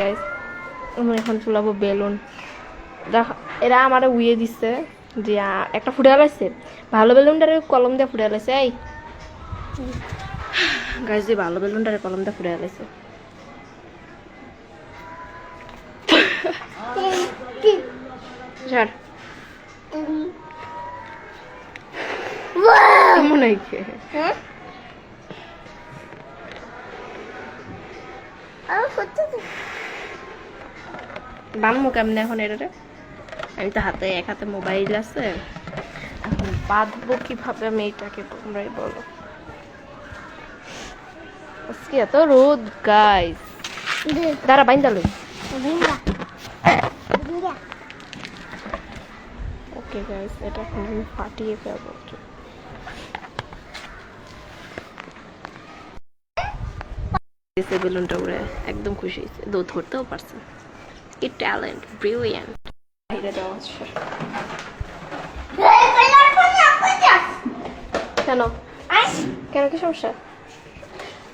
Guys আমরা এখন চুলাবো balloon. দেখ এরা আমার উইয়ে দিচ্ছে যে একটা ফুটে লাইছে। ভালো বেলুনটারে কলম দিয়ে ফুটে লাইছে এই। গাইস যে ভালো বেলুনটারে কলম দিয়ে ফুটে লাইছে। কেমন হয়েছে? বানমু কেমনে এখন এটারে আমি তো হাতে, এক হাতে মোবাইল আছে। এখন বাঁধবো কীভাবে আমি এটাকে, তোমরাই বলো। আজকে এত রোদ গাইস দাঁড়া, বাইন্দা লই। ওকে গাইস এটা এখন আমি ফাটিয়ে ফেলব বেলুনটা উড়ে, একদম খুশি হয়েছে দৌ ধরতেও পারছে কি ট্যালেন্ট ব্রিলিয়ান্ট বাইরে দেওয়া হচ্ছে কেন কেন কি সমস্যা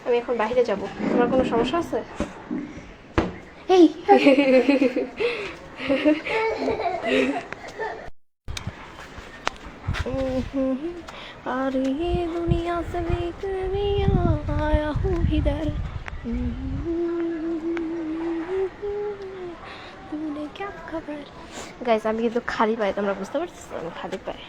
আমি এখন বাইরে যাব তোমার কোনো সমস্যা আছে এই और ये दुनिया से बिखर आया हूँ इधर ক্যাপ কভার গাইজ আমি কিন্তু খালি পাই তোমরা বুঝতে পারছিস আমি খালি পাই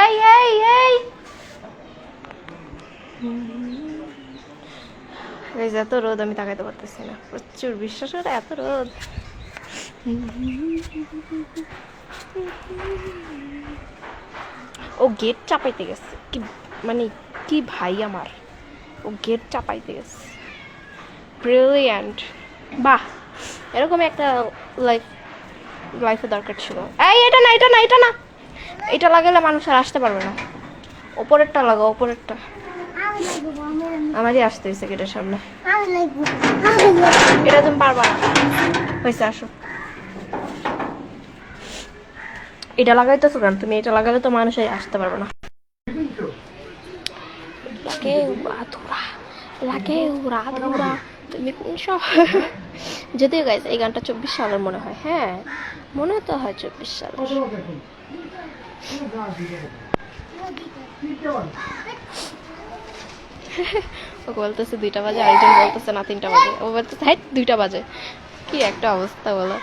এই এই এত রোদ, আমি তাকাইতে পারতেছি না। প্রচুর বিশ্বাস করে এত রোদ। ও গেট চাপাইতে গেছে। কি মানে কি ভাই আমার। ও গেট চাপাইতে গেছে। ব্রিলিয়ান্ট বাহ এরকম একটা লাইফ লাইফে দরকার ছিল। এই এটা না এটা না এটা না। এটা লাগালে মানুষ আর আসতে পারবে না। ওপরেরটা লাগাও ওপরেরটা। আমারই আসতে হয়েছে গেটের সামনে। এটা তুমি পারবা না। হয়েছে আসো। এটা লাগাইতেছো কেন? তুমি এটা লাগালে তো মানুষ আসতে পারবে না। লাগে উড়াধুরা তুমি কোন সব যদিও গাইজ এই গানটা চব্বিশ সালের মনে হয় হ্যাঁ? মনে তো হয় চব্বিশ সালের। ও বলতেছে দুইটা বাজে, আরেকজন বলতেছে না তিনটা বাজে। ও বলতেছে হ্যাঁ দুইটা বাজে। কি একটা অবস্থা বলো।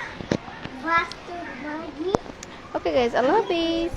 ওকে গাইজ আল্লাহ হাফিজ